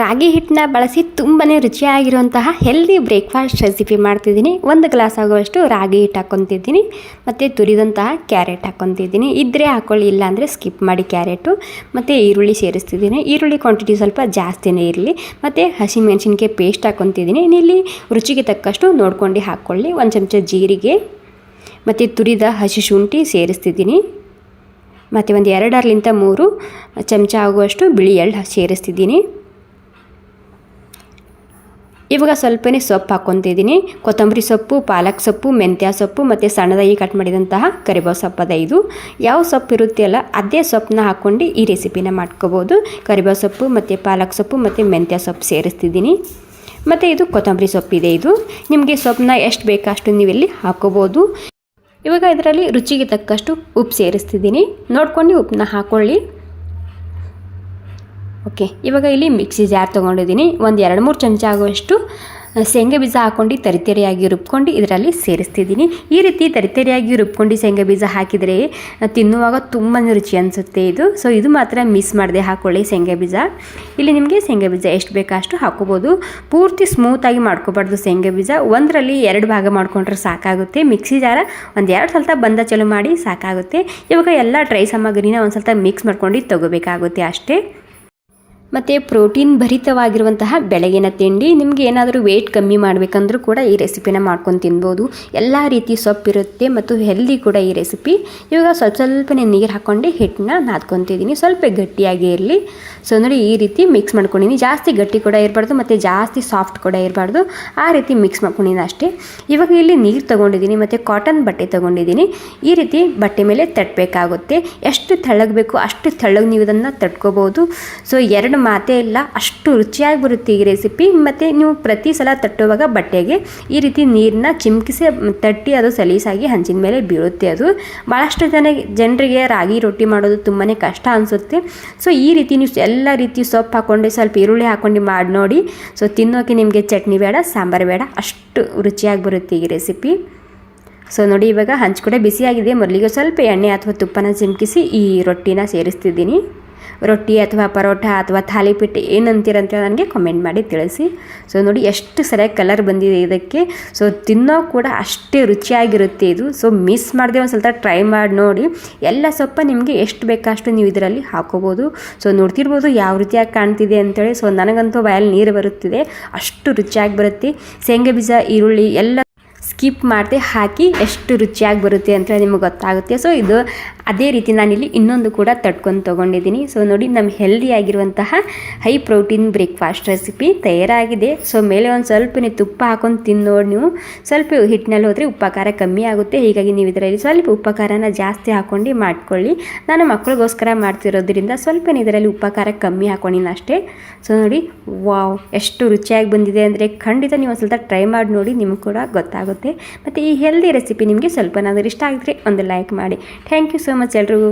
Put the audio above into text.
ರಾಗಿ ಹಿಟ್ಟನ್ನ ಬಳಸಿ ತುಂಬಾ ರುಚಿಯಾಗಿರುವಂತಹ ಹೆಲ್ದಿ ಬ್ರೇಕ್ಫಾಸ್ಟ್ ರೆಸಿಪಿ ಮಾಡ್ತಿದ್ದೀನಿ. ಒಂದು ಗ್ಲಾಸ್ ಆಗುವಷ್ಟು ರಾಗಿ ಹಿಟ್ಟು ಹಾಕ್ಕೊತಿದ್ದೀನಿ ಮತ್ತು ತುರಿದಂತಹ ಕ್ಯಾರೆಟ್ ಹಾಕ್ಕೊತಿದ್ದೀನಿ ಇದ್ದರೆ ಹಾಕ್ಕೊಳ್ಳಿ ಇಲ್ಲ ಅಂದರೆ ಸ್ಕಿಪ್ ಮಾಡಿ ಕ್ಯಾರೆಟು ಮತ್ತು ಈರುಳ್ಳಿ ಸೇರಿಸ್ತಿದ್ದೀನಿ. ಈರುಳ್ಳಿ ಕ್ವಾಂಟಿಟಿ ಸ್ವಲ್ಪ ಜಾಸ್ತಿನೇ ಇರಲಿ. ಮತ್ತು ಹಸಿಮೆಣಸಿನ್ಕಾಯಿ ಪೇಸ್ಟ್ ಹಾಕ್ಕೊತಿದ್ದೀನಿ ಇಲ್ಲಿ ರುಚಿಗೆ ತಕ್ಕಷ್ಟು ನೋಡ್ಕೊಂಡು ಹಾಕ್ಕೊಳ್ಳಿ ಒಂದು ಚಮಚ ಜೀರಿಗೆ, ಮತ್ತು ತುರಿದ ಹಸಿ ಶುಂಠಿ ಸೇರಿಸ್ತಿದ್ದೀನಿ. ಮತ್ತು ಒಂದು ಎರಡರಲಿಂದ ಮೂರು ಚಮಚ ಆಗುವಷ್ಟು ಬಿಳಿ ಎಳ್ಳು ಸೇರಿಸ್ತಿದ್ದೀನಿ. ಇವಾಗ ಸ್ವಲ್ಪನೇ ಸೊಪ್ಪು ಹಾಕ್ಕೊತಿದ್ದೀನಿ. ಕೊತ್ತಂಬರಿ ಸೊಪ್ಪು, ಪಾಲಕ್ ಸೊಪ್ಪು, ಮೆಂತ್ಯ ಸೊಪ್ಪು ಮತ್ತು ಸಣ್ಣದಾಗಿ ಕಟ್ ಮಾಡಿದಂತಹ ಕರಿಬೇವು ಸೊಪ್ಪದ ಇದು. ಯಾವ ಸೊಪ್ಪು ಇರುತ್ತೆ ಅಲ್ಲ ಅದೇ ಸೊಪ್ಪನ್ನ ಹಾಕ್ಕೊಂಡು ಈ ರೆಸಿಪಿನ ಮಾಡ್ಕೋಬೋದು. ಕರಿಬೇವು ಸೊಪ್ಪು ಮತ್ತು ಪಾಲಕ್ ಸೊಪ್ಪು ಮತ್ತು ಮೆಂತ್ಯ ಸೊಪ್ಪು ಸೇರಿಸ್ತಿದ್ದೀನಿ. ಮತ್ತು ಇದು ಕೊತ್ತಂಬರಿ ಸೊಪ್ಪಿದೆ ಇದು. ನಿಮಗೆ ಸೊಪ್ಪನ್ನ ಎಷ್ಟು ಬೇಕಷ್ಟು ನೀವಿಲ್ಲಿ ಹಾಕೋಬೋದು. ಇವಾಗ ಇದರಲ್ಲಿ ರುಚಿಗೆ ತಕ್ಕಷ್ಟು ಉಪ್ಪು ಸೇರಿಸ್ತಿದ್ದೀನಿ. ನೋಡ್ಕೊಂಡು ಉಪ್ಪನ್ನ ಹಾಕ್ಕೊಳ್ಳಿ ಓಕೆ ಇವಾಗ ಇಲ್ಲಿ ಮಿಕ್ಸಿ ಜಾರ್ ತೊಗೊಂಡಿದ್ದೀನಿ. ಒಂದು ಎರಡು ಮೂರು ಚಮಚ ಆಗುವಷ್ಟು ಶೇಂಗಾ ಬೀಜ ಹಾಕ್ಕೊಂಡು ತರಿತರಿಯಾಗಿ ರುಬ್ಕೊಂಡು ಇದರಲ್ಲಿ ಸೇರಿಸ್ತಿದ್ದೀನಿ. ಈ ರೀತಿ ತರಿತರಿಯಾಗಿ ರುಬ್ಕೊಂಡು ಶೇಂಗಾ ಬೀಜ ಹಾಕಿದರೆ ತಿನ್ನುವಾಗ ತುಂಬಾ ರುಚಿ ಅನಿಸುತ್ತೆ ಇದು. ಸೊ ಇದು ಮಾತ್ರ ಮಿಸ್ ಮಾಡದೆ ಹಾಕ್ಕೊಳ್ಳಿ ಶೇಂಗಾ ಬೀಜ. ಇಲ್ಲಿ ನಿಮಗೆ ಶೇಂಗಾ ಬೀಜ ಎಷ್ಟು ಬೇಕೋ ಅಷ್ಟು ಹಾಕೋಬೋದು ಪೂರ್ತಿ ಸ್ಮೂತಾಗಿ ಮಾಡ್ಕೋಬಾರ್ದು ಶೇಂಗಾ ಬೀಜ. ಒಂದರಲ್ಲಿ ಎರಡು ಭಾಗ ಮಾಡ್ಕೊಂಡ್ರೆ ಸಾಕಾಗುತ್ತೆ. ಮಿಕ್ಸಿ ಜಾರ ಒಂದು ಎರಡು ಸಲ ಬಂದ ಚಲೋ ಮಾಡಿ ಸಾಕಾಗುತ್ತೆ. ಇವಾಗ ಎಲ್ಲ ಡ್ರೈ ಸಾಮಗ್ರಿನ ಒಂದು ಸ್ವಲ್ಪ ಮಿಕ್ಸ್ ಮಾಡ್ಕೊಂಡು ತೊಗೋಬೇಕಾಗುತ್ತೆ ಅಷ್ಟೇ. ಮತ್ತು ಪ್ರೋಟೀನ್ ಭರಿತವಾಗಿರುವಂತಹ ಬೆಳಗಿನ ತಿಂಡಿ, ನಿಮಗೆ ಏನಾದರೂ ವೆಯ್ಟ್ ಕಮ್ಮಿ ಮಾಡಬೇಕಂದ್ರೂ ಕೂಡ ಈ ರೆಸಿಪಿನ ಮಾಡ್ಕೊಂಡು ತಿನ್ಬೋದು. ಎಲ್ಲ ರೀತಿ ಸೊಪ್ಪಿರುತ್ತೆ ಮತ್ತು ಹೆಲ್ದಿ ಕೂಡ ಈ ರೆಸಿಪಿ ಇವಾಗ ಸ್ವಲ್ಪ ಸ್ವಲ್ಪನೇ ನೀರು ಹಾಕ್ಕೊಂಡು ಹಿಟ್ಟನ್ನ ನಾದ್ಕೊತಿದ್ದೀನಿ. ಸ್ವಲ್ಪ ಗಟ್ಟಿಯಾಗಿ ಇರಲಿ. ಸೊ ನೋಡಿ ಈ ರೀತಿ ಮಿಕ್ಸ್ ಮಾಡ್ಕೊಂಡಿದ್ದೀನಿ. ಜಾಸ್ತಿ ಗಟ್ಟಿ ಕೂಡ ಇರಬಾರ್ದು ಮತ್ತು ಜಾಸ್ತಿ ಸಾಫ್ಟ್ ಕೂಡ ಇರಬಾರ್ದು. ಆ ರೀತಿ ಮಿಕ್ಸ್ ಮಾಡ್ಕೊಂಡಿದ್ದೀನಿ ಅಷ್ಟೇ. ಇವಾಗ ಇಲ್ಲಿ ನೀರು ತೊಗೊಂಡಿದ್ದೀನಿ ಮತ್ತು ಕಾಟನ್ ಬಟ್ಟೆ ತೊಗೊಂಡಿದ್ದೀನಿ. ಈ ರೀತಿ ಬಟ್ಟೆ ಮೇಲೆ ತಟ್ಟಬೇಕಾಗುತ್ತೆ ಎಷ್ಟು ತೆಳ್ಳಗಬೇಕು ಅಷ್ಟು ತೆಳ್ಳಗೆ ನೀವು ಇದನ್ನು ತಟ್ಕೋಬೋದು. ಸೊ ಎರಡು ಮಾತೇ ಇಲ್ಲ, ಅಷ್ಟು ರುಚಿಯಾಗಿ ಬರುತ್ತೆ ಈ ರೆಸಿಪಿ ಮತ್ತು ನೀವು ಪ್ರತಿ ಸಲ ತಟ್ಟುವಾಗ ಬಟ್ಟೆಗೆ ಈ ರೀತಿ ನೀರನ್ನ ಚಿಮ್ಕಿಸಿ, ತಟ್ಟಿ ಅದು ಸಲೀಸಾಗಿ ಹಂಚಿನ ಮೇಲೆ ಬೀಳುತ್ತೆ ಅದು. ಭಾಳಷ್ಟು ಜನ, ಜನರಿಗೆ ರಾಗಿ ರೊಟ್ಟಿ ಮಾಡೋದು ತುಂಬಾ ಕಷ್ಟ ಅನಿಸುತ್ತೆ. ಸೊ ಈ ರೀತಿ ನೀವು ಎಲ್ಲ ರೀತಿ ಸೊಪ್ಪು ಹಾಕ್ಕೊಂಡು ಸ್ವಲ್ಪ ಈರುಳ್ಳಿ ಹಾಕ್ಕೊಂಡು ಮಾಡಿ ನೋಡಿ. ಸೊ ತಿನ್ನೋಕೆ ನಿಮಗೆ ಚಟ್ನಿ ಬೇಡ, ಸಾಂಬಾರು ಬೇಡ, ಅಷ್ಟು ರುಚಿಯಾಗಿ ಬರುತ್ತೆ ಈ ರೆಸಿಪಿ ಸೊ ನೋಡಿ ಇವಾಗ ಹಂಚಿಕೊಡೆ ಬಿಸಿಯಾಗಿದೆ. ಮೊದಲಿಗೆ ಸ್ವಲ್ಪ ಎಣ್ಣೆ ಅಥವಾ ತುಪ್ಪನ ಚಿಮ್ಕಿಸಿ ಈ ರೊಟ್ಟಿನ ಸೇರಿಸ್ತಿದ್ದೀನಿ. ರೊಟ್ಟಿ ಅಥವಾ ಪರೋಟ ಅಥವಾ ಥಾಲಿಪಿಟ್ಟು ಏನಂತೀರಂತ ನನಗೆ ಕಮೆಂಟ್ ಮಾಡಿ ತಿಳಿಸಿ. ಸೊ ನೋಡಿ ಎಷ್ಟು ಸರಿಯಾಗಿ ಕಲರ್ ಬಂದಿದೆ ಇದಕ್ಕೆ. ಸೊ ತಿನ್ನೋ ಕೂಡ ಅಷ್ಟೇ ರುಚಿಯಾಗಿರುತ್ತೆ ಇದು. ಸೊ ಮಿಸ್ ಮಾಡಿದೆ ಒಂದು ಸ್ವಲ್ಪ ಟ್ರೈ ಮಾಡಿ ನೋಡಿ. ಎಲ್ಲ ಸೊಪ್ಪ ನಿಮಗೆ ಎಷ್ಟು ಬೇಕಷ್ಟು ನೀವು ಇದರಲ್ಲಿ ಹಾಕೋಬೋದು. ಸೊ ನೋಡ್ತಿರ್ಬೋದು ಯಾವ ರೀತಿಯಾಗಿ ಕಾಣ್ತಿದೆ ಅಂತೇಳಿ. ಸೊ ನನಗಂತೂ ಬಾಯಲ್ಲಿ ನೀರು ಬರುತ್ತಿದೆ. ಅಷ್ಟು ರುಚಿಯಾಗಿ ಬರುತ್ತೆ. ಶೇಂಗಾ ಬೀಜ, ಈರುಳ್ಳಿ ಎಲ್ಲ ಸ್ಕಿಪ್ ಮಾಡದೆ ಹಾಕಿ ಎಷ್ಟು ರುಚಿಯಾಗಿ ಬರುತ್ತೆ ಅಂತ ನಿಮಗೆ ಗೊತ್ತಾಗುತ್ತೆ. ಸೊ ಇದು ಅದೇ ರೀತಿ ನಾನಿಲ್ಲಿ ಇನ್ನೊಂದು ಕೂಡ ತಟ್ಕೊಂಡು ತೊಗೊಂಡಿದ್ದೀನಿ. ಸೊ ನೋಡಿ ನಮ್ಮ ಹೆಲ್ದಿ ಆಗಿರುವಂತಹ ಹೈ ಪ್ರೋಟೀನ್ ಬ್ರೇಕ್ಫಾಸ್ಟ್ ರೆಸಿಪಿ ತಯಾರಾಗಿದೆ. ಸೊ ಮೇಲೆ ಒಂದು ಸ್ವಲ್ಪ ನೀವು ತುಪ್ಪ ಹಾಕೊಂಡು ತಿಂದು ನೋಡಿ ನೀವು. ಸ್ವಲ್ಪ ಹಿಟ್ಟಿನಲ್ಲಿ ಹೋದರೆ ಉಪಕಾರ ಕಮ್ಮಿ ಆಗುತ್ತೆ. ಹೀಗಾಗಿ ನೀವು ಇದರಲ್ಲಿ ಸ್ವಲ್ಪ ಉಪಕಾರನ ಜಾಸ್ತಿ ಹಾಕ್ಕೊಂಡು ಮಾಡ್ಕೊಳ್ಳಿ. ನಾನು ಮಕ್ಕಳಿಗೋಸ್ಕರ ಮಾಡ್ತಿರೋದ್ರಿಂದ ಸ್ವಲ್ಪ ಇದರಲ್ಲಿ ಉಪ್ಪ ಖಾರ ಕಮ್ಮಿ ಹಾಕೊಂಡಿನ ಅಷ್ಟೇ. ಸೊ ನೋಡಿ, ವಾವ್, ಎಷ್ಟು ರುಚಿಯಾಗಿ ಬಂದಿದೆ ಅಂದರೆ ಖಂಡಿತ ನೀವು ಒಂದು ಸ್ವಲ್ಪ ಟ್ರೈ ಮಾಡಿ ನೋಡಿ, ನಿಮ್ಗೆ ಕೂಡ ಗೊತ್ತಾಗುತ್ತೆ. ಮತ್ತು ಈ ಹೆಲ್ದಿ ರೆಸಿಪಿ ನಿಮಗೆ ಸ್ವಲ್ಪನಾದರೂ ಇಷ್ಟ ಆಗಿದ್ರೆ ಒಂದು ಲೈಕ್ ಮಾಡಿ. Thank you so ಮಚ್ ಎಲ್ರಿಗೂ